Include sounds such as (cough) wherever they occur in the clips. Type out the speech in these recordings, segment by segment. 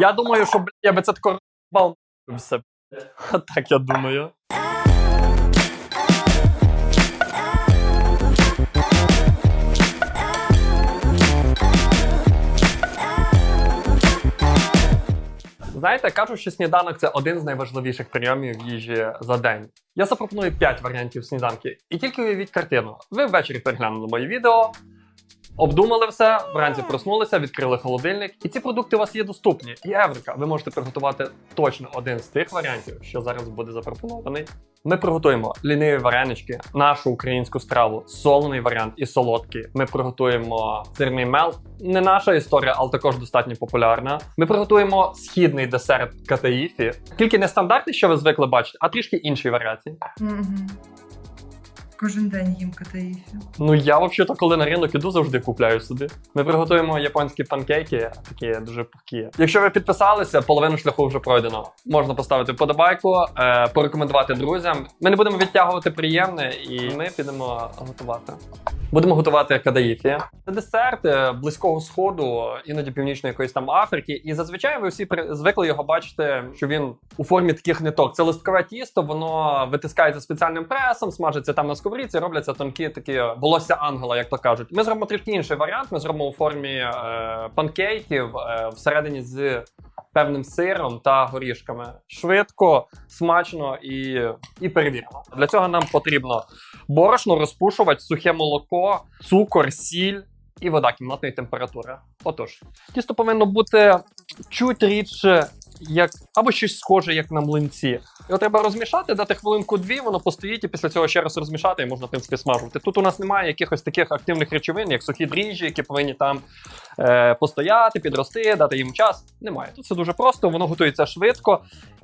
Я думаю, що блядь, я би це тако бал все. Так я думаю. Знаєте, кажуть, що сніданок це один з найважливіших прийомів їжі за день. Я запропоную 5 варіантів сніданки. І тільки уявіть картину. Ви ввечері переглянули моє відео, обдумали все, вранці проснулися, відкрили холодильник, і ці продукти у вас є доступні. І Еврика, ви можете приготувати точно один з тих варіантів, що зараз буде запропонований. Ми приготуємо ліниві варенички, нашу українську страву, солений варіант і солодкий. Ми приготуємо сирний мел. Не наша історія, але також достатньо популярна. Ми приготуємо східний десерт катаїфі. Тільки не стандартний, що ви звикли бачити, а трішки інші варіації. Мгм. Кожен день їм катаїфі. Ну я взагалі-то, коли на ринок іду, завжди купляю собі. Ми приготуємо японські панкейки, такі дуже пухкі. Якщо ви підписалися, половину шляху вже пройдено. Можна поставити вподобайку, е, порекомендувати друзям. Ми не будемо відтягувати приємне, і ми підемо готувати. Будемо готувати кадаїфі. Це десерт е, близького сходу, іноді північної якоїсь там Африки. І зазвичай ви всі звикли його бачити, що він у формі таких ниток. Це листкове тісто, воно витискається спеціальним пресом, смажиться там на сковорідці, робляться тонкі такі волосся ангела, як то кажуть. Ми зробимо трішки інший варіант. Ми зробимо у формі е, панкейків е, всередині з певним сиром та горішками. Швидко, смачно і, і перевірено. Для цього нам потрібно борошно, розпушувати, сухе молоко, цукор, сіль. І вода кімнатної температури. Отож, тісто повинно бути чуть рідше, як або щось схоже, як на млинці. Його треба розмішати, дати хвилинку-дві, воно постоїть, і після цього ще раз розмішати, і можна в принципі смажувати. Тут у нас немає якихось таких активних речовин, як сухі дріжджі, які повинні там е, постояти, підрости, дати їм час. Немає. Тут все дуже просто, воно готується швидко.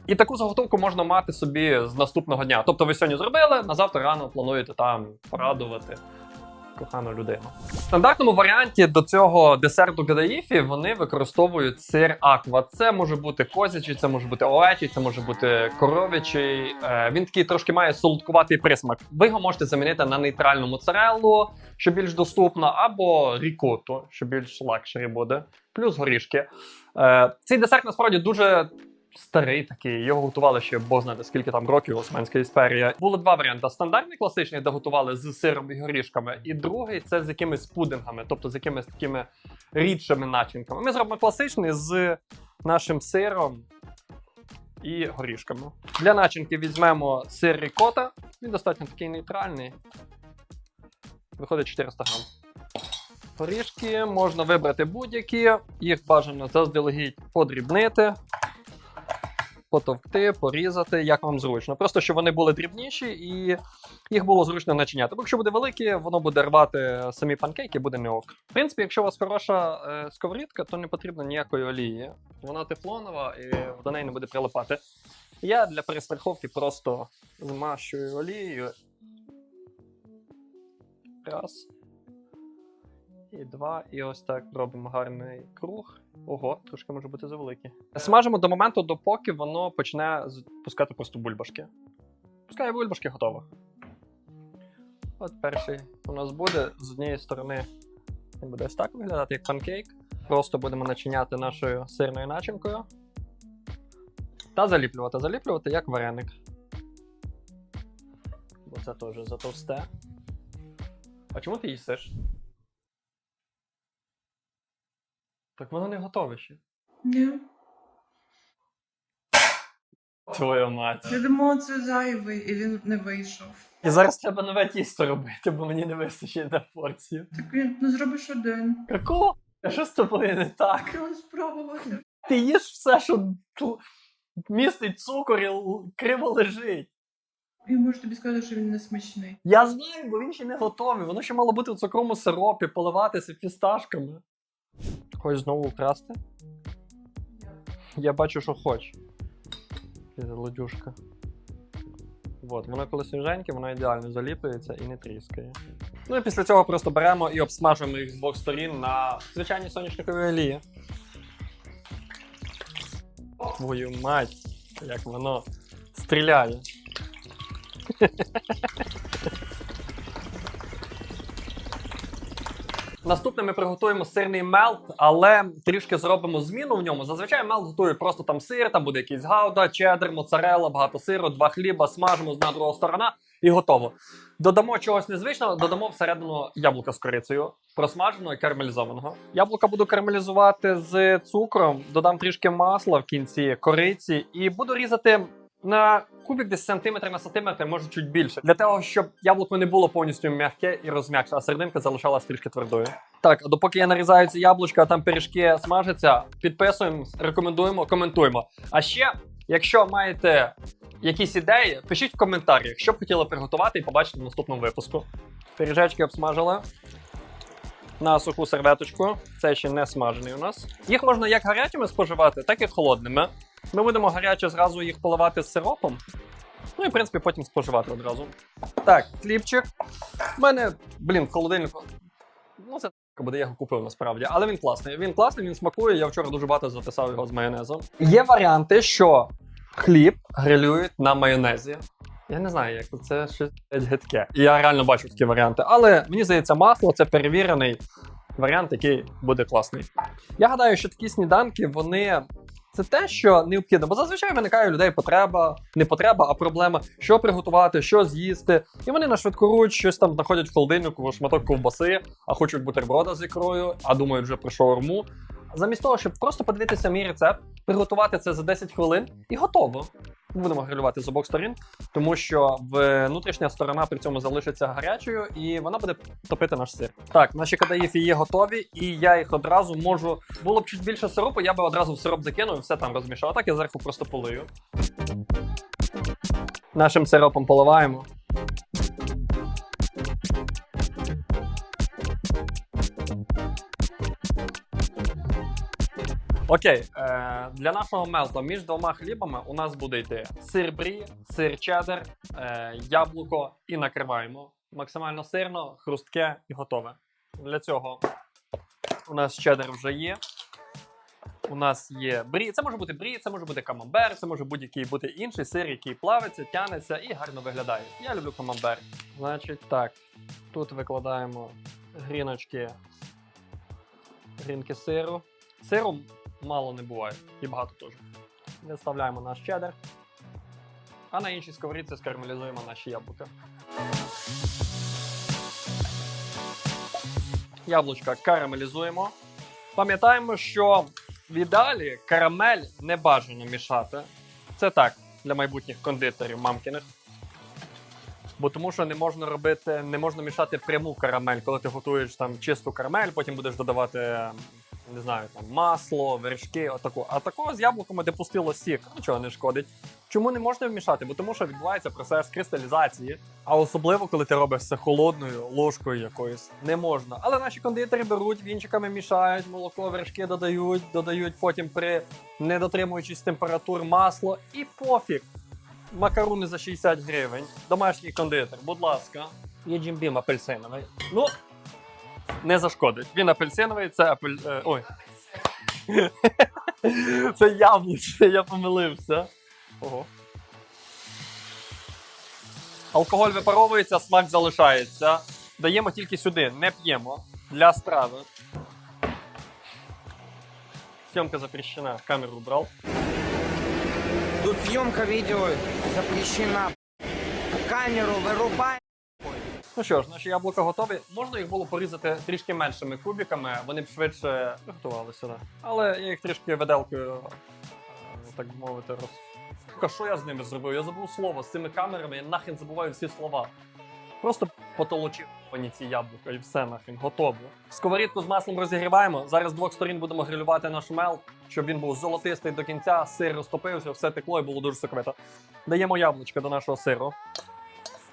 І таку заготовку можна мати собі з наступного дня. Тобто ви сьогодні зробили, на завтра рано плануєте там порадувати кохану людину. В стандартному варіанті до цього десерту гадаїфі вони використовують сир аква. Це може бути козячий, це може бути овечий, це може бути коров'ячий. Е, він такий трошки має солодкуватий присмак. Ви його можете замінити на нейтральну моцареллу, що більш доступна, або рікоту, що більш лакшері буде, плюс горішки. Е, цей десерт насправді дуже старий такий. Його готували ще бог знає скільки там років османська історія. Було два варіанти: стандартний класичний, де готували з сиром і горішками, і другий це з якимись пудингами, тобто з якимись такими рідшими начинками. Ми зробимо класичний з нашим сиром. І горішками. Для начинки візьмемо сир рікота. Він достатньо такий нейтральний. Виходить 400 грам. Горішки можна вибрати будь-які, їх бажано заздалегідь подрібнити, потовкти, порізати, як вам зручно. Просто щоб вони були дрібніші і їх було зручно начиняти. Бо якщо буде велике, воно буде рвати самі панкейки, буде не ок. В принципі, якщо у вас хороша е, сковорідка, то не потрібно ніякої олії. Вона тефлонова і до неї не буде прилипати. Я для перестраховки просто змащую олією. Раз. І два. І ось так робимо гарний круг. Ого, трошки може бути завелике. Смажимо до моменту, допоки воно почне пускати просто бульбашки. Пускає бульбашки, готово. От перший у нас буде з однієї сторони. Він буде ось так виглядати, як панкейк. Просто будемо начиняти нашою сирною начинкою. Та заліплювати. Заліплювати як вареник. Бо це теж затовсте. А чому ти їсиш? Так воно не готове ще. Ні. Твою мать. Я думала, це зайвий, і він не вийшов. І зараз треба нове тісто робити, бо мені не вистачить на порцію. Так він ну зробиш один. Какого? А що з тобою не так? Треба спробувати. Ти їш все, що тл- містить цукор і л- криво лежить. І можу тобі сказати, що він не смачний. Я знаю, бо він ще не готовий. Воно ще мало бути у цукрому сиропі, поливатися фісташками. Хочеш знову украсти? Я бачу, що хочеш. Лодюшка. От, воно коли свіженьке, воно ідеально заліплюється і не тріскає. Ну і після цього просто беремо і обсмажуємо їх з двох сторін на звичайній соняшниковій олії. Твою мать, як воно стріляє. Наступне ми приготуємо сирний мелт, але трішки зробимо зміну в ньому. Зазвичай мелт готує просто там сир, там буде якийсь гауда, чеддер, моцарелла, багато сиру, два хліба, смажимо з одна друга сторона і готово. Додамо чогось незвичного, додамо всередину яблука з корицею, просмаженого і карамелізованого. Яблука буду карамелізувати з цукром, додам трішки масла в кінці, кориці, і буду різати на кубик десь сантиметр на сантиметр, може чуть більше. Для того, щоб яблуко не було повністю м'яке і розм'якше, а серединка залишалась трішки твердою. Так, а допоки я нарізаю ці яблучка, а там пиріжки смажаться, підписуємо, рекомендуємо, коментуємо. А ще, якщо маєте якісь ідеї, пишіть в коментарях, що б хотіли приготувати і побачити в наступному випуску. Пиріжечки обсмажили на суху серветочку. Це ще не смажений у нас. Їх можна як гарячими споживати, так і холодними. Ми будемо гаряче зразу їх поливати з сиропом. Ну і в принципі потім споживати одразу. Так, хлібчик. У мене, блін, в. Ну, це буде, я його купив насправді. Але він класний. Він класний, він смакує. Я вчора дуже багато записав його з майонезом. Є варіанти, що хліб грилюють на майонезі. Я не знаю, як це щось гидке. Я реально бачу такі варіанти. Але мені здається, масло це перевірений варіант, який буде класний. Я гадаю, що такі сніданки, вони. Це те, що необхідно, бо зазвичай виникає у людей потреба, не потреба, а проблема, що приготувати, що з'їсти. І вони на швидкоруч щось там знаходять в холодильнику, шматок ковбаси, а хочуть бутерброда з ікрою, а думають вже про шаурму. Замість того, щоб просто подивитися мій рецепт, приготувати це за 10 хвилин і готово. Будемо грилювати з обох сторін, тому що внутрішня сторона при цьому залишиться гарячою і вона буде топити наш сир. Так, наші кадаїфі є готові, і я їх одразу можу. Було б чуть більше сиропу, я би одразу в сироп закинув і все там розмішав. А так я зверху просто полию. Нашим сиропом поливаємо. Окей, е, для нашого мелта між двома хлібами у нас буде йти сир брі, сир чеддер, е, яблуко і накриваємо. Максимально сирно, хрустке і готове. Для цього у нас чеддер вже є. У нас є брі. Це може бути брі, це може бути камамбер, це може будь-який бути інший сир, який плавиться, тянеться і гарно виглядає. Я люблю камамбер. Значить, так. Тут викладаємо гріночки, грінки сиру. Сиру мало не буває, і багато теж. Виставляємо наш чеддер. А на іншій сковорідці скармелізуємо наші яблука. Яблучка карамелізуємо. Пам'ятаємо, що в ідеалі карамель не бажано мішати. Це так, для майбутніх кондитерів мамкиних. Бо тому що не можна робити, не можна мішати пряму карамель, коли ти готуєш там чисту карамель, потім будеш додавати, не знаю, там масло, вершки, отаку. А такого з яблуками, де пустило сік, нічого не шкодить. Чому не можна вмішати? Бо тому що відбувається процес кристалізації, а особливо, коли ти робиш це холодною ложкою якоюсь, не можна. Але наші кондитери беруть, вінчиками мішають, молоко, вершки додають, додають потім при не дотримуючись температур масло і пофіг. Макаруни за 60 гривень. Домашній кондитер, будь ласка. Є джимбім апельсиновий. Ну, не зашкодить. Він апельсиновий, це апель... е, Ой. (laughs) це яблучний, я помилився. Ого. Алкоголь випаровується, смак залишається. Даємо тільки сюди, не п'ємо. Для страви. Съемка запрещена. Камеру убрал. Тут съемка видео запрещена. Камеру вырубай. Ну що ж, наші яблука готові. Можна їх було порізати трішки меншими кубиками, вони б швидше готувалися. Але я їх трішки виделкою, е, так би мовити, роз. Сука, що я з ними зробив? Я забув слово з цими камерами, я нахрен забуваю всі слова. Просто потолочив пані ці яблука і все нахрен, готово. Сковорідку з маслом розігріваємо. Зараз з двох сторін будемо грилювати наш мел, щоб він був золотистий до кінця, сир розтопився, все текло і було дуже соковито. Даємо яблучко до нашого сиру.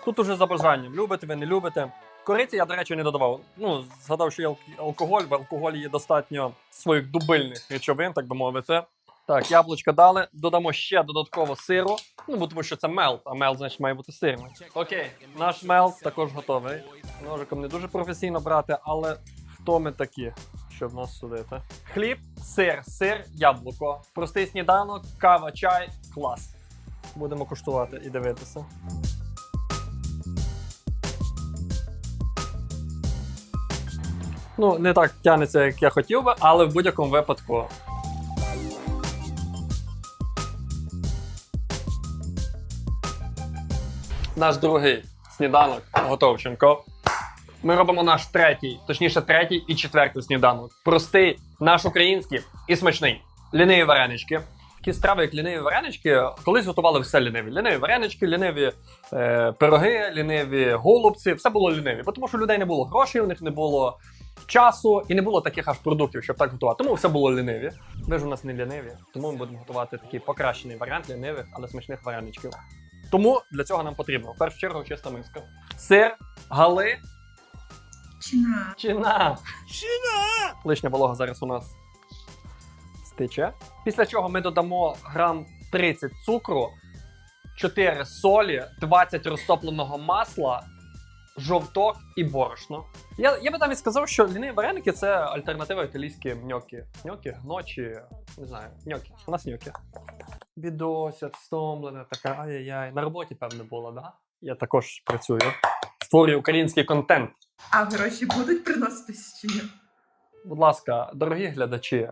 Тут уже за бажанням. Любите ви, не любите. Кориці я, до речі, не додавав. Ну, згадав, що є алкоголь, в алкоголі є достатньо своїх дубильних речовин, так би мовити. Так, яблучка дали. Додамо ще додатково сиру. Ну, бо тому що це мелт, а мелт, значить, має бути сирний. Окей, наш мелт також готовий. Ножиком не дуже професійно брати, але хто ми такі, щоб нас судити? Хліб, сир, сир, яблуко. Простий сніданок, кава, чай, клас. Будемо куштувати і дивитися. Ну, не так тягнеться, як я хотів би, але в будь-якому випадку. Наш другий сніданок Готовченко. Ми робимо наш третій, точніше, третій і четвертий сніданок. Простий, наш український і смачний. Ліниві варенички. Такі страви, як ліниві варенички, колись готували все ліниві. Ліниві варенички, ліниві е, пироги, ліниві голубці, все було ліниві. Бо Тому що людей не було грошей, у них не було часу і не було таких аж продуктів, щоб так готувати. Тому все було ліниві. Ви ж у нас не ліниві, тому ми будемо готувати такий покращений варіант лінивих, але смачних вареничків. Тому для цього нам потрібно в першу чергу чиста миска. Сир, гали, Чина. Чина. Чина! Лишня волога зараз у нас стече. Після чого ми додамо грам 30 цукру, 4 солі, 20 розтопленого масла, жовток і борошно. Я, я би навіть сказав, що ліниві вареники це альтернатива італійським ньокі. Ньокі, гночі, не знаю, ньокі. У нас ньокі. Бідося, стомлена, така ай-яй-яй. На роботі, певно, було, да? Я також працюю. Створюю український контент. А гроші будуть приноситись чи ні? Будь ласка, дорогі глядачі,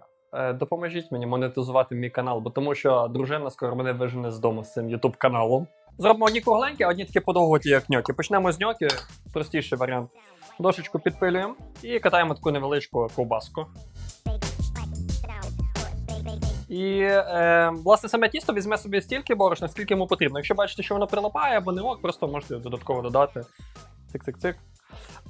допоможіть мені монетизувати мій канал, бо тому що дружина скоро мене вижене з дому з цим ютуб каналом. Зробимо одні кругленькі, одні такі подовготі, як ньокі. Почнемо з ньокі, простіший варіант. Дошечку підпилюємо і катаємо таку невеличку ковбаску. І е, власне саме тісто візьме собі стільки борошна, скільки йому потрібно. Якщо бачите, що воно прилипає або не ок, просто можете додатково додати. Цик-цик-цик.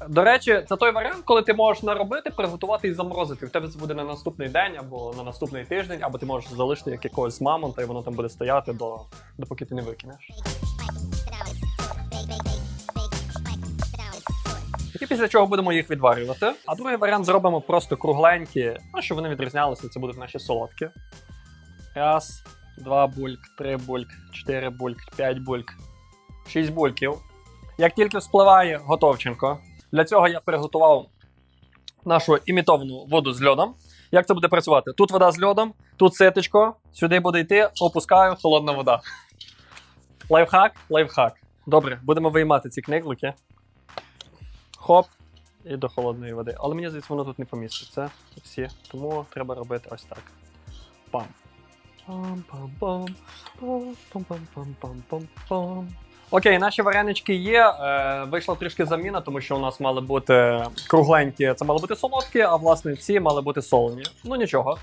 До речі, це той варіант, коли ти можеш наробити, приготувати і заморозити. В тебе це буде на наступний день або на наступний тиждень, або ти можеш залишити як якогось мамонта, і воно там буде стояти до допоки ти не викинеш. І після чого будемо їх відварювати. А другий варіант зробимо просто кругленькі, ну, щоб вони відрізнялися, це будуть наші солодкі. Раз, два бульк, три бульк, чотири бульк, п'ять бульк, шість бульків. Як тільки вспливає готовченко, для цього я приготував нашу імітовану воду з льодом. Як це буде працювати? Тут вода з льодом, тут ситочко, сюди буде йти, опускаю, холодна вода. Лайфхак, лайфхак. Добре, будемо виймати ці книглики. Хоп, і до холодної води. Але мені здається, воно тут не поміститься. Всі. Тому треба робити ось так. Пам. Пам-пам-пам. Пам-пам-пам-пам-пам-пам. Окей, наші варенички є. Е, вийшла трішки заміна, тому що у нас мали бути кругленькі, це мали бути солодкі, а власне ці мали бути солоні. Ну нічого.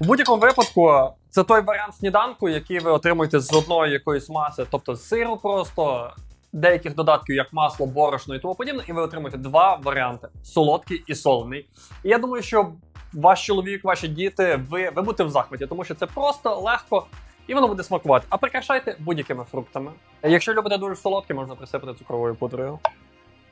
В будь-якому випадку, це той варіант сніданку, який ви отримуєте з одної якоїсь маси, тобто з сиру просто, деяких додатків, як масло, борошно і тому подібне, і ви отримуєте два варіанти: солодкий і солений. І я думаю, що ваш чоловік, ваші діти, ви, ви будете в захваті, тому що це просто легко. І воно буде смакувати. А прикрашайте будь-якими фруктами. Якщо любите дуже солодке, можна присипати цукровою пудрою.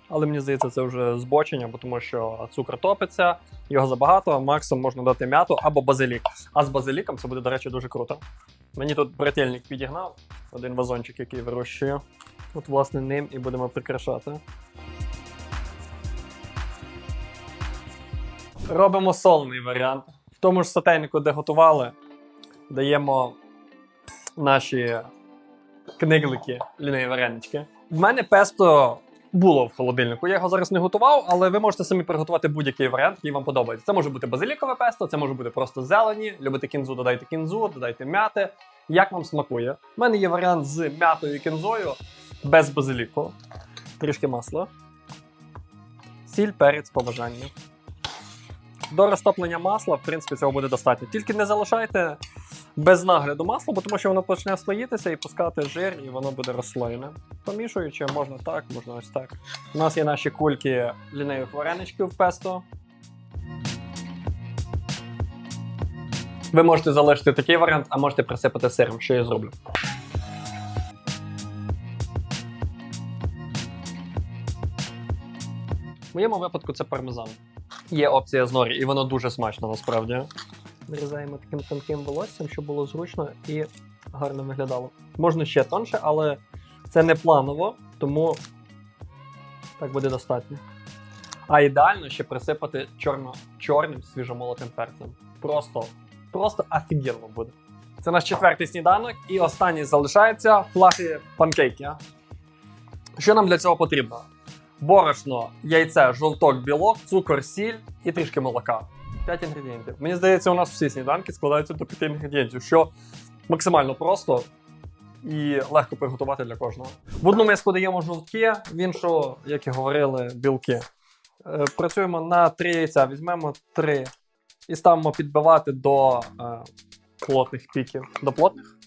Але мені здається, це вже збочення, бо тому що цукор топиться, його забагато, максимум можна дати м'яту або базилік. А з базиліком це буде, до речі, дуже круто. Мені тут брательник підігнав один вазончик, який вирощую. От, власне, ним і будемо прикрашати. Робимо солений варіант. В тому ж сотейнику, де готували, даємо наші книглики, ліниві варенички. В мене песто було в холодильнику. Я його зараз не готував, але ви можете самі приготувати будь-який варіант, який вам подобається. Це може бути базилікове песто, це може бути просто зелені. Любите кінзу, додайте кінзу, додайте м'яти. Як вам смакує? У мене є варіант з м'ятою і кінзою без базиліку. Трішки масла. Сіль, перець по бажанню. До розтоплення масла, в принципі, цього буде достатньо. Тільки не залишайте без нагляду масло, бо тому що воно почне слоїтися і пускати жир, і воно буде розслоєне. Помішуючи, можна так, можна ось так. У нас є наші кульки лінивих вареничків песто. Ви можете залишити такий варіант, а можете присипати сиром, що я зроблю. В моєму випадку це пармезан. Є опція з норі, і воно дуже смачно насправді. Вирізаємо таким тонким волоссям, щоб було зручно і гарно виглядало. Можна ще тонше, але це не планово, тому так буде достатньо. А ідеально ще присипати чорно, чорним свіжомолотим перцем. Просто, просто офігенно буде. Це наш четвертий сніданок, і останній залишається флафі панкейки. Що нам для цього потрібно? Борошно, яйце, жовток, білок, цукор, сіль і трішки молока. П'ять інгредієнтів. Мені здається, у нас всі сніданки складаються до п'яти інгредієнтів, що максимально просто і легко приготувати для кожного. В одну миску даємо жовтки, в іншу, як і говорили, білки. Е, Працюємо на три яйця, візьмемо три і ставимо підбивати до е, плотних піків. До плотних?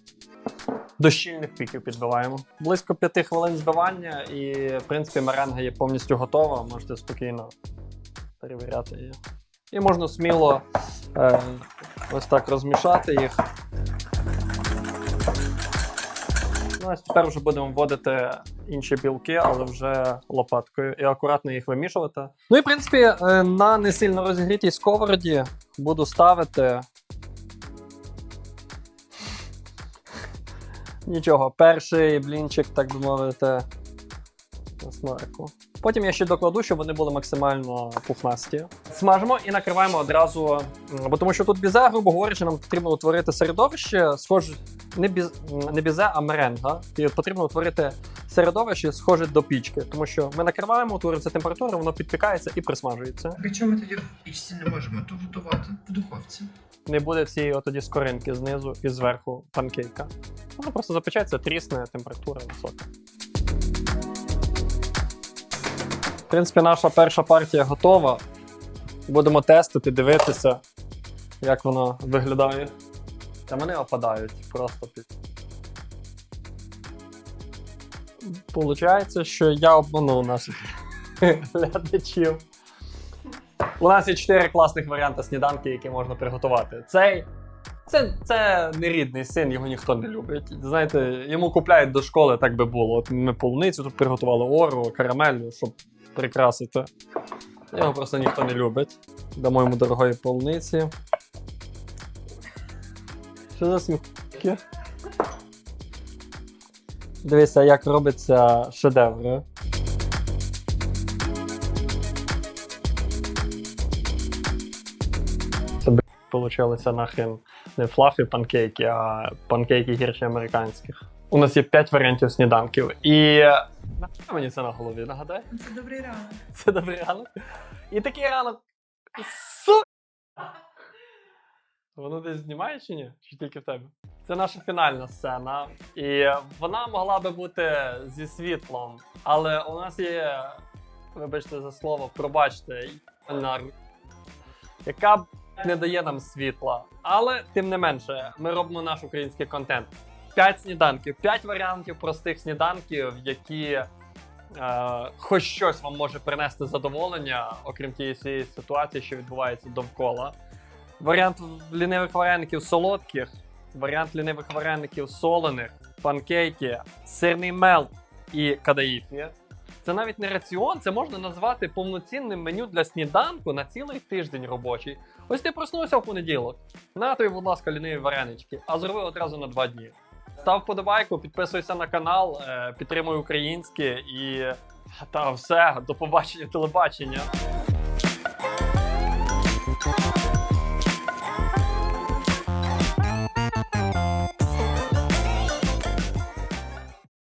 До щільних піків підбиваємо. Близько п'яти хвилин збивання, і, в принципі, меренга є повністю готова. Можете спокійно перевіряти її. І можна сміло е, ось так розмішати їх. Ну, ось тепер вже будемо вводити інші білки, але вже лопаткою, і акуратно їх вимішувати. Ну і в принципі, е, на не сильно розігрітій сковороді буду ставити. Нічого, перший блінчик, так би мовити, на смаку. Потім я ще докладу, щоб вони були максимально пухнасті. Смажимо і накриваємо одразу. Бо тому що тут бізе, грубо говорячи, нам потрібно утворити середовище, схоже, не, біз, не бізе, а меренга. І потрібно утворити середовище, схоже до пічки. Тому що ми накриваємо, утворюється температура, воно підпікається і присмажується. Причому ми тоді в пічці не можемо то готувати в духовці. Не буде цієї тоді скоринки знизу і зверху панкейка. Воно просто запечеться, трісне, температура висока. Принципі, наша перша партія готова. Будемо тестити, дивитися, як воно виглядає. Та вони опадають просто під. Получається, що я обманув наших глядачів. У нас є чотири класних варіанти сніданки, які можна приготувати. Цей. Це, це не син, його ніхто не любить. Знаєте, йому купляють до школи, так би було. От ми полуницю тут приготували ору, карамелю, щоб прикрасити. Його просто ніхто не любить. Дамо йому дорогої полуниці. Що за сміхки? Дивися, як робиться шедевр. Це б получилися нахрен не флафі панкейки, а панкейки гірші американських. У нас є 5 варіантів сніданків. І нахуй мені це на голові, нагадай. Це добрий ранок. Це добрий ранок. І такий ранок. Су... Воно десь знімає чи ні? Чи тільки в тебе? Це наша фінальна сцена. І вона могла би бути зі світлом. Але у нас є, вибачте за слово, пробачте, на яка б не дає нам світла. Але тим не менше, ми робимо наш український контент. П'ять сніданків, п'ять варіантів простих сніданків, які е, хоч щось вам може принести задоволення, окрім тієї всієї ситуації, що відбувається довкола. Варіант лінивих вареників солодких, варіант лінивих вареників солених, панкейки, сирний мелт і кадаїфі. Це навіть не раціон, це можна назвати повноцінним меню для сніданку на цілий тиждень робочий. Ось ти проснувся в понеділок. На тобі, будь ласка, ліниві варенички, а зроби одразу на два дні. Став вподобайку, підписуйся на канал, е, підтримуй українське і та все, до побачення телебачення.